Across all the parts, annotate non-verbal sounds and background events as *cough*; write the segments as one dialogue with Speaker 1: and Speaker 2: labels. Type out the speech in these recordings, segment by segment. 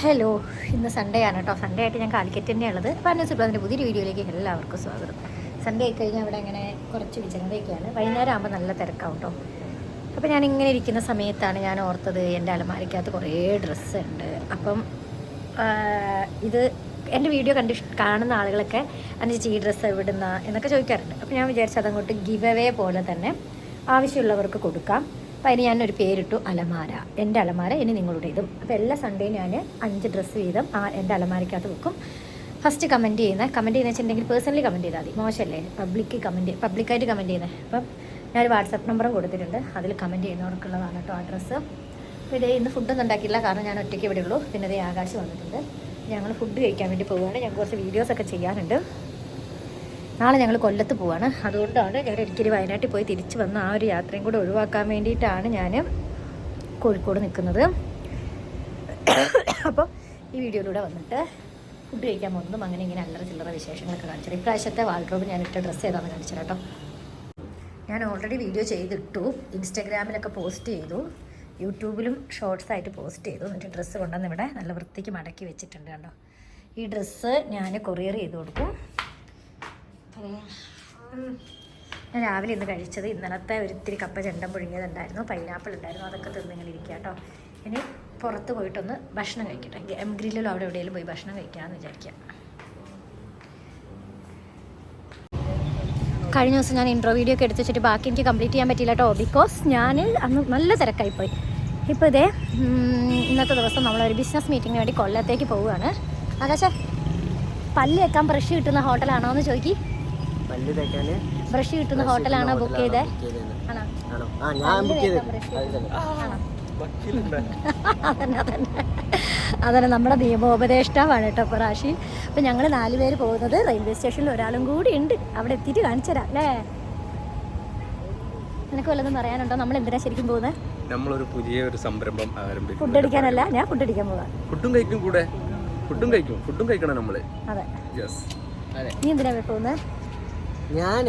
Speaker 1: Hello ഇന്ന് Sunday ആണ് കേട്ടോ. സൺഡേ ആയിട്ട് ഞാൻ കാലിക്കറ്റ് തന്നെയുള്ളത് അപ്പോൾ അന്നെ സുബ്രതിന്റെ പുതിയൊരു വീഡിയോയിലേക്ക് എല്ലാവർക്കും സ്വാഗതം. സൺഡേ ആയി കഴിഞ്ഞാൽ അവിടെ അങ്ങനെ കുറച്ച് വിജനതയൊക്കെയാണ് വൈകുന്നേരം ആകുമ്പോൾ നല്ല തിരക്കാവും കേട്ടോ. അപ്പോൾ ഞാൻ ഇങ്ങനെ ഇരിക്കുന്ന സമയത്താണ് ഞാൻ ഓർത്തത് എന്റെ അലമാരിക്കകത്ത് കുറേ ഡ്രസ്സ് ഉണ്ട്. അപ്പം ഇത് എന്റെ വീഡിയോ കണ്ടി കാണുന്ന ആളുകളൊക്കെ അനുസരിച്ച് ഈ ഡ്രസ്സ് എവിടുന്ന? എന്നൊക്കെ ചോദിക്കാറുണ്ട്. അപ്പോൾ ഞാൻ വിചാരിച്ചത് അതങ്ങോട്ട് ഗിവ് അവേ പോലെ തന്നെ ആവശ്യമുള്ളവർക്ക് കൊടുക്കാം. അപ്പോൾ അതിന് ഞാനൊരു പേരിട്ടു അലമാര. എന്റെ അലമാര ഇനി നിങ്ങളുടേതും. അപ്പോൾ എല്ലാ സൺഡേയും ഞാൻ അഞ്ച് ഡ്രസ്സ് വീതം ആ എന്റെ അലമാരയ്ക്കകത്ത് വെക്കും. ഫസ്റ്റ് കമന്റ് ചെയ്യുന്ന കമന്റ് ചെയ്യുന്ന വെച്ചിട്ടുണ്ടെങ്കിൽ പേഴ്സണലി കമന്റ് ചെയ്താൽ മതി. മോശമല്ലേ? പബ്ലിക്ക് കമന്റ് പബ്ലിക്കായിട്ട് കമന്റ് ചെയ്യുന്നത് അപ്പം ഞാനൊരു വാട്സപ്പ് നമ്പറും കൊടുത്തിട്ടുണ്ട്. അതിൽ കമന്റ് ചെയ്യുന്നവർക്കുള്ളതാണ് കേട്ടോ ആ ഡ്രസ്സ് അപ്പോൾ ഇതേ ഇന്ന് ഫുഡൊന്നും ഉണ്ടാക്കിയില്ല കാരണം ഞാൻ ഒറ്റയ്ക്ക് ഇവിടെ ഉള്ളൂ പിന്നെ ഇതേ ആകാശം വന്നിട്ടുണ്ട്. ഞങ്ങൾ ഫുഡ് കഴിക്കാൻ വേണ്ടി പോവുകയാണ്. ഞങ്ങൾ കുറച്ച് വീഡിയോസൊക്കെ ചെയ്യാനുണ്ട്. നാളെ ഞങ്ങൾ കൊല്ലത്ത് പോവാണ്. അതുകൊണ്ടാണ് ഞാൻ ഒരിക്കലും വയനാട്ടിൽ പോയി തിരിച്ചു വന്ന ആ ഒരു യാത്രയും കൂടെ ഒഴിവാക്കാൻ വേണ്ടിയിട്ടാണ് ഞാൻ കോഴിക്കോട് നിൽക്കുന്നത് അപ്പോൾ ഈ വീഡിയോയിലൂടെ വന്നിട്ട് ഫുഡ് കഴിക്കാൻ പോകുന്നതും അങ്ങനെ ഇങ്ങനെ അല്ലറ ചില്ലറ വിശേഷങ്ങളൊക്കെ കാണിച്ചത് ഇപ്രാവശ്യത്തെ വാൾഡ്രോബ് ഞാൻ ഇട്ട ഡ്രസ്സ് ഏതാണെന്ന് കാണിച്ചത് കേട്ടോ. ഞാൻ ഓൾറെഡി വീഡിയോ ചെയ്തിട്ടു. ഇൻസ്റ്റാഗ്രാമിലൊക്കെ പോസ്റ്റ് ചെയ്തു. യൂട്യൂബിലും ഷോർട്സ് ആയിട്ട് പോസ്റ്റ് ചെയ്തു. എന്നിട്ട് ഡ്രസ്സ് കൊണ്ടുവന്ന് ഇവിടെ നല്ല വൃത്തിക്ക് മടക്കി വെച്ചിട്ടുണ്ട് കണ്ടോ. ഈ ഡ്രസ്സ് ഞാൻ കൊറിയർ ചെയ്ത് കൊടുക്കും. ഞാൻ രാവിലെ ഇന്ന് കഴിച്ചത് ഇന്നലത്തെ ഒരിത്തിരി കപ്പ ചെണ്ടം പുഴുങ്ങിയതുണ്ടായിരുന്നു. പൈനാപ്പിൾ ഉണ്ടായിരുന്നു. അതൊക്കെ തിന്നിങ്ങനെ ഇരിക്കുക കേട്ടോ ഇനി പുറത്ത് പോയിട്ടൊന്ന് ഭക്ഷണം കഴിക്കട്ടെ. എം ഗ്രില്ലിലോ അവിടെ എവിടെയെങ്കിലും പോയി ഭക്ഷണം കഴിക്കാമെന്ന് വിചാരിക്കാം. കഴിഞ്ഞ ദിവസം ഞാൻ ഇൻട്രോ വീഡിയോ ഒക്കെ എടുത്ത് വെച്ചിട്ട് ബാക്കി എനിക്ക് കംപ്ലീറ്റ് ചെയ്യാൻ പറ്റില്ല കേട്ടോ ബിക്കോസ് ഞാൻ അന്ന് നല്ല തിരക്കായിപ്പോയി ഇപ്പോൾ ഇതേ ഇന്നത്തെ ദിവസം നമ്മളൊരു ബിസിനസ് മീറ്റിങ്ങിന് വേണ്ടി കൊല്ലത്തേക്ക് പോവുകയാണ്. ആകാശ പല്ല് വെക്കാൻ ബ്രഷ് കിട്ടുന്ന ഹോട്ടലാണോ എന്ന് ചോദിക്കി.
Speaker 2: പല്ല് തേക്കാൻ
Speaker 1: ബ്രഷ് കിട്ടുന്ന ഹോട്ടലാണ് ബുക്ക് ചെയ്തേ? ആണോ?
Speaker 2: ആ ഞാൻ ബുക്ക്
Speaker 1: ചെയ്തത്. *laughs* അതന്നെ അതന്നെ. അതന്നെ നമ്മുടെ നിയമോപദേഷ്ടാവാണ് കേട്ടോ അപ്പോൾ റാഷി അപ്പം ഞങ്ങൾ നാല് പേര് പോകുന്നത് റെയിൽവേ സ്റ്റേഷനിൽ ഒരാളും കൂടി ഉണ്ട്. അവിടെ എത്തിയിട്ട് കാണിച്ചു തരാം അല്ലേ? നിനക്ക് വല്ലതും പറയാനുണ്ടോ? നമ്മൾ എന്തിനാ ശരിക്കും പോകുന്നത്
Speaker 3: നമ്മളൊരു പുതിയ ഒരു സംരംഭം ആരംഭിക്കും
Speaker 1: ഫുഡ് അടിക്കാനല്ല ഞാൻ ഫുഡ് അടിക്കാൻ പോകാം
Speaker 3: ഫുഡും കഴിക്കും കൂടെ. ഫുഡും കഴിക്കും. ഫുഡും കഴിക്കണം നമ്മൾ.
Speaker 1: അതെ.
Speaker 3: യെസ്
Speaker 2: അതെ
Speaker 1: നീ എന്തിനാ പോകുന്നത്
Speaker 2: ഞാൻ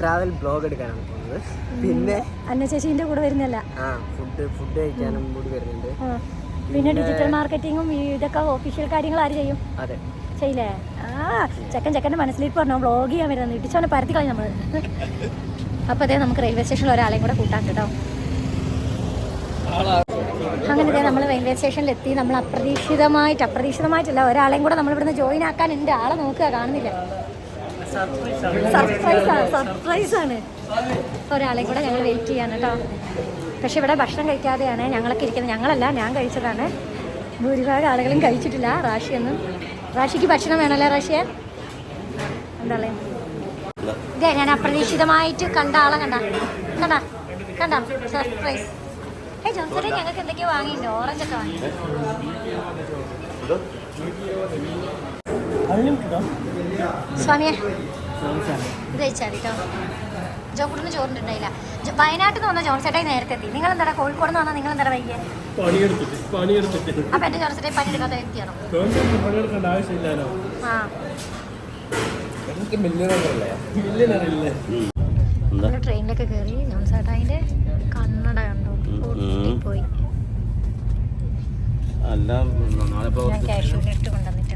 Speaker 2: ട്രാവൽ ബ്ലോഗ് എടുക്കാനാണ് പോകുന്നത് പിന്നെ
Speaker 1: അന്ന ചേച്ചീന്റെ കൂടെ വരുന്നല്ല
Speaker 2: ആ ഫുഡ് ഫുഡ് കഴിക്കാനും കൂടി വരുന്നുണ്ട്.
Speaker 1: പിന്നെ ഡിജിറ്റൽ മാർക്കറ്റിംഗും ഇതൊക്കെ ഒഫീഷ്യൽ കാര്യങ്ങൾ ആര് ചെയ്യും?
Speaker 2: അതെ.
Speaker 1: ചെയ്യില്ലേ? ആ ചെക്കൻ ചെക്കന്റെ മനസ്സിലേക്ക് പറഞ്ഞു ബ്ലോഗ് ചെയ്യാൻ വരുന്നത്. ഇടിച്ചവനെ പരത്തി കളയും നമ്മൾ അപ്പോൾ അതേ നമുക്ക് റെയിൽവേ സ്റ്റേഷനിൽ ഒരാളെയും കൂടെ കൂട്ടാൻ കേട്ടോ. അങ്ങനെ നമ്മൾ റെയിൽവേ സ്റ്റേഷനിൽ എത്തി. നമ്മൾ അപ്രതീക്ഷിതമായിട്ട് അപ്രതീക്ഷിതമായിട്ടില്ല ഒരാളെയും കൂടെ നമ്മൾ ഇവിടുന്ന് ജോയിൻ ആക്കാൻ ഉണ്ട് ആളെ നോക്കുക കാണുന്നില്ല. സർപ്രൈസ് ആണ് സർപ്രൈസ് ആണ്. ഒരാളെയും കൂടെ ഞങ്ങൾ വെയിറ്റ് ചെയ്യാൻ കേട്ടോ. പക്ഷെ ഇവിടെ ഭക്ഷണം കഴിക്കാതെയാണ് ഞങ്ങളൊക്കെ ഇരിക്കുന്നത്. ഞങ്ങളല്ല ഞാൻ കഴിച്ചതാണ്. ഭൂരിഭാഗം ആളുകളും കഴിച്ചിട്ടില്ല റാഷിയൊന്നും. റാഷിക്ക് ഭക്ഷണം വേണമല്ലോ റാഷിയ? എന്താ ഇതേ ഞാൻ അപ്രതീക്ഷിതമായിട്ട് കണ്ട ആളെ കണ്ട. കണ്ട കണ്ട. സർപ്രൈസ് ഏ ജോൺസറെ ഞങ്ങൾക്ക് എന്തൊക്കെയോ വാങ്ങിയിട്ടുണ്ട്. ഓറഞ്ച് ഒക്കെ വാങ്ങി സ്വാമിയെ. ഇത് കഴിച്ചാൽ കേട്ടോ ജോക്കുട്ടിന് ചോറിട്ടുണ്ടായില്ല വയനാട്ടിൽ നിന്ന് വന്ന ജോൺസേട്ടായി നേരത്തെ എത്തി നിങ്ങൾ എന്താ കോഴിക്കോട് നിന്ന് വന്നാൽ നിങ്ങൾ എന്താ വൈകിയ അപ്പൊ എന്റെ ജോൺസേട്ടായി വ്യക്തിയാണോ
Speaker 4: ആവശ്യമില്ലല്ലോ.
Speaker 1: ആ. നമ്മൾ ട്രെയിനിലൊക്കെ കയറി ജോൺസേട്ടായിന്റെ കണ്ണട കണ്ടോ. പോയി
Speaker 3: അല്ല
Speaker 1: ഞാൻ ക്യാഷ് ഇട്ട് കൊണ്ടുവന്നിട്ടുണ്ടല്ലോ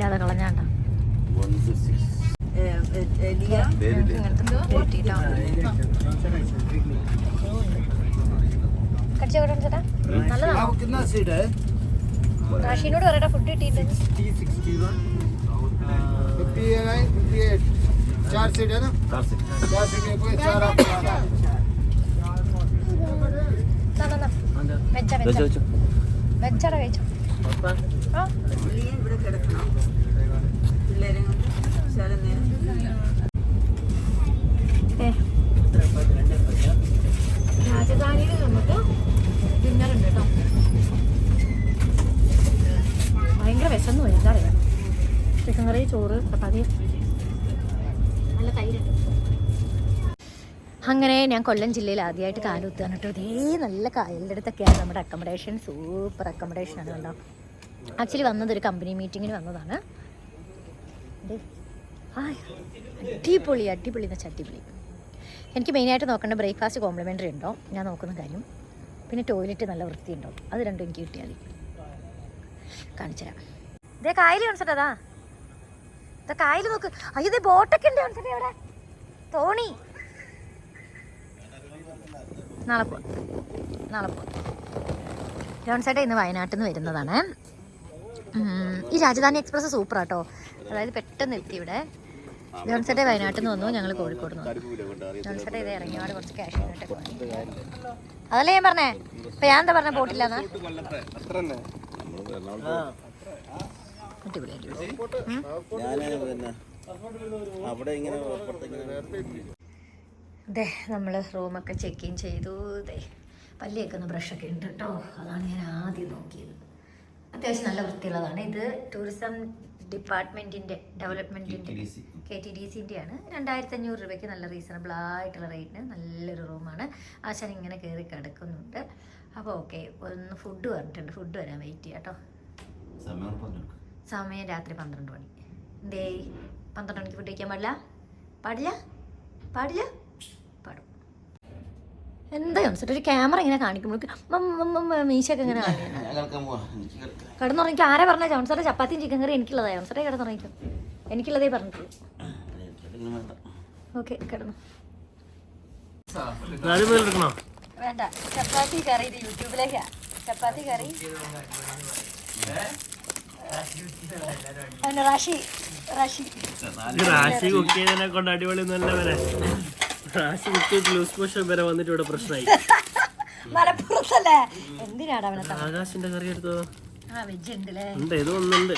Speaker 1: ഒരു വിലയില്ലാതെ കളഞ്ഞാണ്ടോ ഇങ്ങനത്തെ ഫുഡ് കിട്ടിട്ടോ കടിച്ചോ ചേട്ടാ നല്ലതാണോ റാഷീനോട് പറയട്ടെ ഫുഡ് കിട്ടിയിട്ടുണ്ട്
Speaker 5: चार सीट है ना चार सीट में कोई चार आपको आता है
Speaker 1: വെച്ച വെച്ച വെച്ചട ചപ്പാത്തി നല്ല അങ്ങനെ ഞാൻ കൊല്ലം ജില്ലയിൽ ആദ്യമായിട്ട് കാലുത്താണ് കേട്ടോ ഇതേ നല്ല കായലിന്റെ അടുത്തൊക്കെയാണ് നമ്മുടെ അക്കോമഡേഷൻ സൂപ്പർ അക്കോമഡേഷൻ ആണ് കേട്ടോ ആക്ച്വലി വന്നത് ഒരു കമ്പനി മീറ്റിങ്ങിന് വന്നതാണ്. അടിപൊളി അടിപൊളി എന്ന് വെച്ചാൽ അടിപൊളി. എനിക്ക് മെയിനായിട്ട് നോക്കേണ്ട ബ്രേക്ക്ഫാസ്റ്റ് കോംപ്ലിമെന്ററി ഉണ്ടോ? ഞാൻ നോക്കുന്ന കാര്യം. പിന്നെ ടോയ്ലറ്റ് നല്ല വൃത്തിയുണ്ടോ? അത് രണ്ടും എനിക്ക് കിട്ടിയാൽ മതി. കാണിച്ചു തരാം. ഇതേ കായൽ കാണിച്ചിട്ടതാ ഇതാ കായൽ നോക്ക്. അയ്യോ ഇതേ ബോട്ടൊക്കെ ഉണ്ട് കാണിച്ചിട്ട് അവിടെ. തോണി. നാളെ പോവാം. നാളെ പോവാം. ജോൺസേട്ടാ ഇന്ന് വയനാട്ടിൽ നിന്ന് വരുന്നതാണ്. ഈ രാജധാനി എക്സ്പ്രസ് സൂപ്പർ ആട്ടോ അതായത് പെട്ടെന്ന് എത്തി ഇവിടെ. ജോൺസേട്ടെ വയനാട്ടിൽ നിന്ന് വന്നു ഞങ്ങൾ കോഴിക്കോട് നിന്ന് ജോൺസേട്ടെ ഇത് ഇറങ്ങിയോടെ കുറച്ച് ക്യാഷ് അതല്ലേ ഞാൻ പറഞ്ഞേ? ഇപ്പൊ ഞാൻ എന്താ പറഞ്ഞ?
Speaker 6: പോട്ടില്ല
Speaker 1: അതെ നമ്മൾ റൂമൊക്കെ ചെക്ക് ഇൻ ചെയ്തു. അതെ പല്ലിയൊക്കെ ഒന്ന് ബ്രഷൊക്കെ ഉണ്ട് കേട്ടോ അതാണ് ഞാൻ ആദ്യം നോക്കിയത്. അത്യാവശ്യം നല്ല വൃത്തിയുള്ളതാണ്. ഇത് ടൂറിസം ഡിപ്പാർട്ട്മെന്റിന്റെ ഡെവലപ്മെന്റിന്റെ കെ ടി ഡി സിന്റെ ആണ് രണ്ടായിരത്തി അഞ്ഞൂറ് രൂപയ്ക്ക് നല്ല റീസണബിൾ ആയിട്ടുള്ള റേറ്റിന് നല്ലൊരു റൂമാണ്. ആശാൻ ഇങ്ങനെ കയറി കിടക്കുന്നുണ്ട്. അപ്പോൾ ഓക്കെ ഒന്ന് ഫുഡ് പറഞ്ഞിട്ടുണ്ട്. ഫുഡ് വരാൻ വെയിറ്റ് ചെയ്യാട്ടോ കേട്ടോ.
Speaker 6: സമയം
Speaker 1: രാത്രി പന്ത്രണ്ട് മണി. എന്തേ? പന്ത്രണ്ട് മണിക്ക് ഫുഡ് കഴിക്കാൻ പാടില്ല? പാടില്ല? പാടില്ല? പാടും എന്താ കാണിച്ചിട്ട് ഒരു ക്യാമറ ഇങ്ങനെ കാണിക്കുമ്പോൾ മീശയൊക്കെ ഇങ്ങനെ
Speaker 6: കിടക്കാം.
Speaker 1: കിടന്നുറങ്ങിക്കും. ആരെ പറഞ്ഞ? ജോൺസറെ ചപ്പാത്തിയും ചിക്കൻ കറി എനിക്കുള്ളതാ ജോൺസറെ കിടന്നുറങ്ങിക്കും. എനിക്കുള്ളതേ പറഞ്ഞിട്ടുള്ളൂ. ഓക്കെ കിടന്നു. വേണ്ട. ചപ്പാത്തി കറി ഇത് യൂട്യൂബിലേക്കാ. ചപ്പാത്തി കറി. റാഷി. റാഷി.
Speaker 4: റാശി കുക്ക് ചെയ്തതിനെ കൊണ്ട് അടിപൊളി നല്ല ലൂസ് മോഷൻ വരെ വന്നിട്ട് ഇവിടെ പ്രശ്നമായി.
Speaker 1: മലപ്പുറത്തല്ലേ? എന്തിനാടാ?
Speaker 4: ആകാശിന്റെ കറി എടുത്തോ?
Speaker 1: ആ വെജ് ഉണ്ടല്ലേ
Speaker 4: ഉണ്ട് ഒന്നുണ്ട്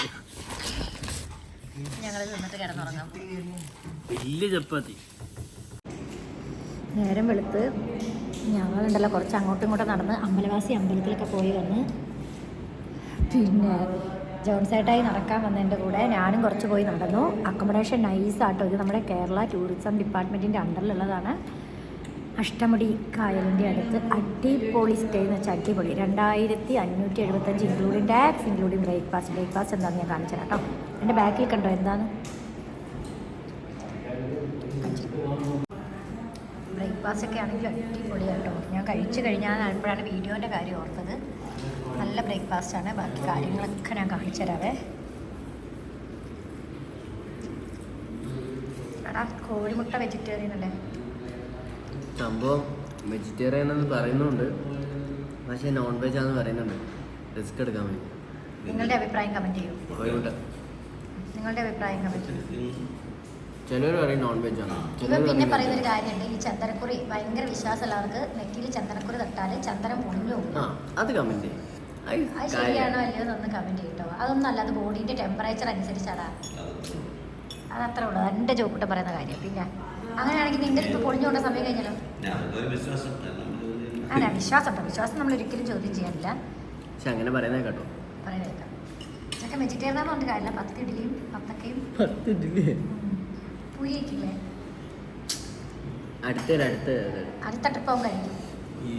Speaker 1: ഞങ്ങൾ നിന്നിട്ട് കിടന്നുറങ്ങാം.
Speaker 4: വലിയ ചപ്പാത്തി.
Speaker 1: നേരം വെളുത്ത് ഞങ്ങളുണ്ടല്ലോ കുറച്ച് അങ്ങോട്ടും ഇങ്ങോട്ടും നടന്ന് അമ്പലവാസി അമ്പലത്തിലൊക്കെ പോയി വന്ന് പിന്നെ ജോൺസേട്ടായി നടക്കാൻ വന്നതിന്റെ കൂടെ ഞാനും കുറച്ച് പോയി നടന്നു. അക്കോമഡേഷൻ നൈസാട്ടോ ഇത് നമ്മുടെ കേരള ടൂറിസം ഡിപ്പാർട്ട്മെന്റിന്റെ അണ്ടറിലുള്ളതാണ് അഷ്ടമുടി കായലിന്റെ അടുത്ത് അടിപൊളി സ്റ്റേ എന്ന് വെച്ചാൽ അടിപൊളി. രണ്ടായിരത്തി അഞ്ഞൂറ്റി എഴുപത്തഞ്ച് including tax including breakfast breakfast എന്താണെന്ന് ഞാൻ കാണിച്ചു തരാം കേട്ടോ എന്റെ ബാക്കിൽ കണ്ടോ എന്താണ്? ബ്രേക്ക്ഫാസ്റ്റ് ഒക്കെ ആണെങ്കിൽ അടിപൊളിയാട്ടോ. ഞാൻ കഴിച്ചു കഴിഞ്ഞാൽ അപ്പോഴാണ് വീഡിയോന്റെ കാര്യം ഓർത്തത്. നല്ല ബ്രേക്ക്ഫാസ്റ്റ് ആണ്. ബാക്കി കാര്യങ്ങളൊക്കെ ഞാൻ കാണിച്ചു തരാവേ. എടാ കോഴിമുട്ട വെജിറ്റേറിയൻ അല്ലേ?
Speaker 2: സംഭവം വെജിറ്റേറിയൻ എന്ന് പറയുന്നുണ്ട്. പക്ഷേ നോൺ വെജ് ആണെന്ന് പറയുന്നുണ്ട്. റിസ്ക് എടുക്കാൻ വേണ്ടി.
Speaker 1: നിങ്ങളുടെ അഭിപ്രായം കമന്റ് ചെയ്യൂ.
Speaker 2: കോഴിമുട്ട.
Speaker 1: നിങ്ങളുടെ അഭിപ്രായം കമന്റ് ചെയ്യൂ.
Speaker 2: ചിലർ പറയും നോൺ വെജ് ആണ്
Speaker 1: പിന്നെ
Speaker 2: പറയുന്ന
Speaker 1: ഒരു കാര്യമുണ്ട്. ഈ ചന്ദനക്കുറി ഭയങ്കര വിശ്വാസമുള്ളവർക്ക് നെറ്റിയിൽ ചന്ദനക്കുറി തട്ടാൽ ചന്ദനം പോകും.
Speaker 2: ആ അത്
Speaker 1: ശരിയാണോ അല്ലയോ എന്നൊന്ന് കമന്റ് ചെയ്യട്ടോ അതൊന്നും അല്ല അത് ബോഡീന്റെ ടെമ്പറേച്ചർ അനുസരിച്ചാടാ. അത് അത്രേ ഉള്ളൂ. എന്റെ ജോക്കുട്ടം പറയുന്ന കാര്യം. പിന്നെ അങ്ങനെയാണെങ്കിൽ നിന്റെ ഇപ്പൊ പൊളിഞ്ഞുകൊണ്ട സമയം കഴിഞ്ഞല്ലോ. അല്ല വിശ്വാസം വിശ്വാസം നമ്മൾ ഒരിക്കലും ചോദ്യം ചെയ്യാനില്ല.
Speaker 2: പക്ഷെ അങ്ങനെ പറയുന്നേ കേട്ടോ.
Speaker 1: ചക്ക വെജിറ്റേറിയൻ പറഞ്ഞിട്ട് കാര്യമില്ല. പത്ത് ഇഡ്ഡലിയും പത്തക്കയും. പത്ത്
Speaker 2: അടുത്തൊരു അടുത്ത്
Speaker 1: അടുത്ത ട്രിപ്പ് കഴിക്കും
Speaker 6: ഈ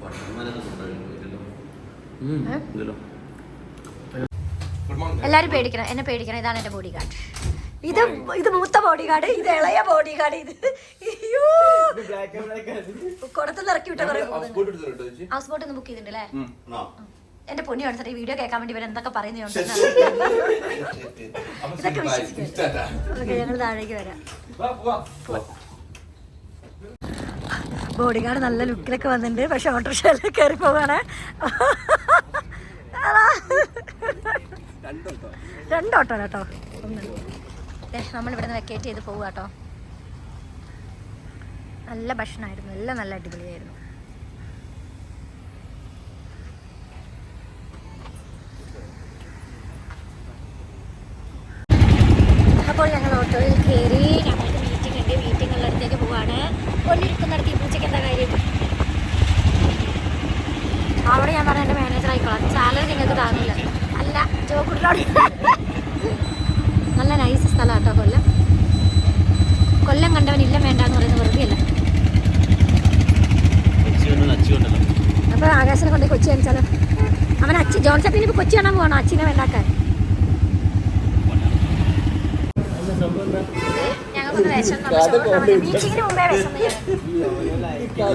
Speaker 6: പട്ടന്മാരൊന്നും കൊണ്ടുപോയില്ലല്ലോ
Speaker 1: ഏ?
Speaker 6: ഇല്ലല്ലോ
Speaker 1: എല്ലാരും പേടിക്കണം. എന്നെ പേടിക്കണം. ഇതാണ് എന്റെ ബോഡി ഗാർഡ് ഇത് ഇത് മൂത്ത ബോഡി ഗാർഡ് ഇത് ഇളയ ബോഡി ഗാർഡ് ഇത് കുടത്തുനിന്ന് ഇറക്കി വിട്ട ഹൗസ് ബോട്ട് ഒന്ന് ബുക്ക് ചെയ്തിട്ടുണ്ട് അല്ലേ
Speaker 6: ആ.
Speaker 1: എന്റെ പൊന്നി കാണിച്ചിട്ട് ഈ വീഡിയോ കേൾക്കാൻ വേണ്ടി ഇവർ എന്തൊക്കെ പറയുന്നുണ്ട് ഇതൊക്കെ വിശ്വസിക്കാം ഞങ്ങൾ താഴേക്ക് വരാം. ബോഡി ഗാർഡ് നല്ല ലുക്കിലൊക്കെ വന്നിട്ടുണ്ട്. പക്ഷെ ഓട്ടോറിക്ഷയിൽ കയറി പോവാണ്. രണ്ടോട്ടോ കേട്ടോ. നമ്മളിവിടെ നിന്ന് വെക്കേറ്റ് ചെയ്ത് പോവുക കേട്ടോ. നല്ല ഭക്ഷണമായിരുന്നു എല്ലാം നല്ല അടിപൊളിയായിരുന്നു. അപ്പോൾ ഞങ്ങൾ ഓട്ടോയിൽ കയറി ഞങ്ങൾക്ക് മീറ്റിംഗ് ഉണ്ട്. മീറ്റിംഗ് ഉള്ളിടത്തേക്ക് പോവാണ്. കൊല്ലിരിക്കുന്നിടത്ത് ഈ പൂച്ചയ്ക്ക് എന്താ കാര്യം? അവിടെ ഞാൻ പറഞ്ഞ എന്റെ മാനേജർ ആയിക്കോളാം. സാലറി നിങ്ങൾക്ക് താങ്ങില്ല അല്ല ജോക്കുട്ടിനോട് നല്ല നൈസ് സ്ഥലം കേട്ടോ കൊല്ലം. കൊല്ലം കണ്ടവൻ ഇല്ല വേണ്ട എന്ന് പറയുന്നത്
Speaker 6: വെറുതെയല്ല
Speaker 1: അപ്പോൾ ആകാശനെ കൊണ്ട് കൊച്ചി കാണിച്ചാലോ? അവൻ അച്ഛൻ ജോൺസപ്പിന് ഇപ്പോൾ കൊച്ചി കാണാൻ പോകണം അച്ഛനെ വേണ്ടാക്കാൻ.
Speaker 4: സംഭവം
Speaker 1: ഞങ്ങൾക്കൊന്ന് മീറ്റിങ്ങിന് മുമ്പേ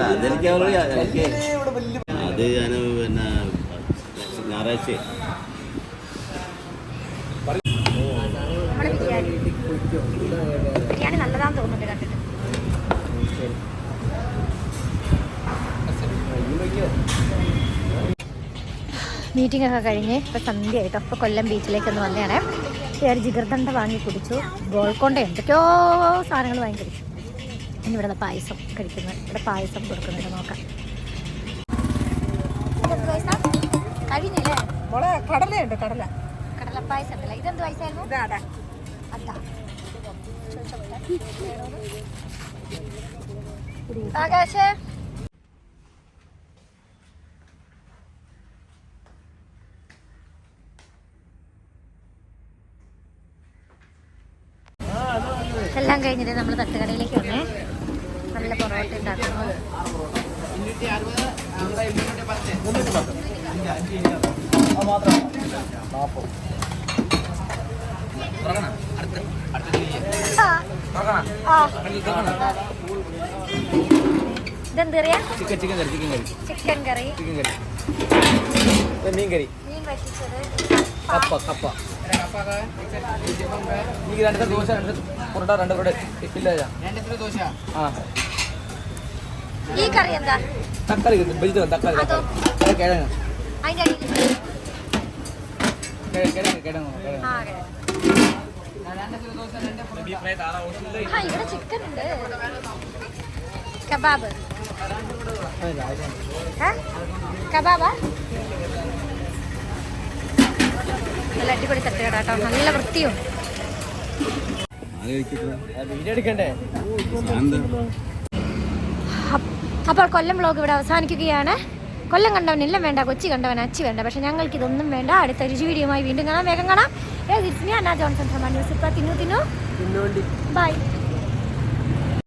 Speaker 6: അതെനിക്ക് അവരോട് എനിക്ക് അത് ഞാൻ പിന്നെ ഞായറാഴ്ച.
Speaker 1: നമ്മുടെ ബിരിയാണി. ബിരിയാണി നല്ലതാന്ന് തോന്നുന്നുണ്ട് കണ്ടിട്ട്. മീറ്റിംഗ് ഒക്കെ കഴിഞ്ഞ് ഇപ്പോൾ സന്ധ്യ ആയിട്ടോ ഇപ്പോൾ കൊല്ലം ബീച്ചിലേക്ക് ഒന്ന് വന്നതാണ് ഒരു ജിഗർദണ്ഡ വാങ്ങി കുടിച്ചു. ഗോൾക്കൊണ്ട എന്തൊക്കെയോ സാധനങ്ങൾ വാങ്ങി കുടിച്ചു. ഇനി ഇവിടെ പായസം കഴിക്കുന്നത് ഇവിടെ പായസം കൊടുക്കുന്നുണ്ട് നോക്കാം? കഴിഞ്ഞില്ലേ
Speaker 7: മോളെ കടലയുണ്ട് കടല.
Speaker 1: കടല പായസം ഉണ്ടല്ലോ ഇതെന്ത് പായസമായിരുന്നു അതാ. ആകാശ് എല്ലാം കഴിഞ്ഞിട്ട് നമ്മൾ തട്ടുകടയിലേക്ക് വന്നേ. നല്ല പൊറോട്ട ഉണ്ടാക്കുന്നു. ഇതെന്ത് കറിയാ
Speaker 3: chicken chicken curry. Chicken curry
Speaker 1: chicken curry
Speaker 3: chicken curry മീൻ കറി.
Speaker 1: മീൻ വറ്റിച്ചത്.
Speaker 3: കപ്പ കപ്പ. എനിക്ക് രണ്ട് ദോശ രണ്ട് പൊറോട്ട രണ്ട് പൊറോട്ട ഇല്ല ആ
Speaker 1: ഈ കറി എന്താ
Speaker 3: തക്കാളി വെജിറ്റബിൾ തക്കാളി? തക്കാളി കിഴങ്ങ് കിഴങ്ങ് കിഴങ്ങ്
Speaker 1: ഇവിടെ ചിക്കൻ ഉണ്ട് കബാബ്? കബാബാ നല്ല അടിപൊളി തട്ടുകട കേട്ടോ. നല്ല വൃത്തിയും.
Speaker 3: വീഡിയോ
Speaker 1: അപ്പോൾ കൊല്ലം വ്ലോഗ് ഇവിടെ അവസാനിക്കുകയാണ്. കൊല്ലം കണ്ടവൻ എല്ലാം വേണ്ട കൊച്ചി കണ്ടവൻ അച്ചി വേണ്ട. പക്ഷെ ഞങ്ങൾക്ക് ഇതൊന്നും വേണ്ട. അടുത്ത രുചി വീഡിയോയുമായി വീണ്ടും കാണാം. വേഗം കാണാം. ഏ, ജോൺസൺ ന്യൂസ്. ഇപ്പം തിന്നു തിന്നു. ബൈ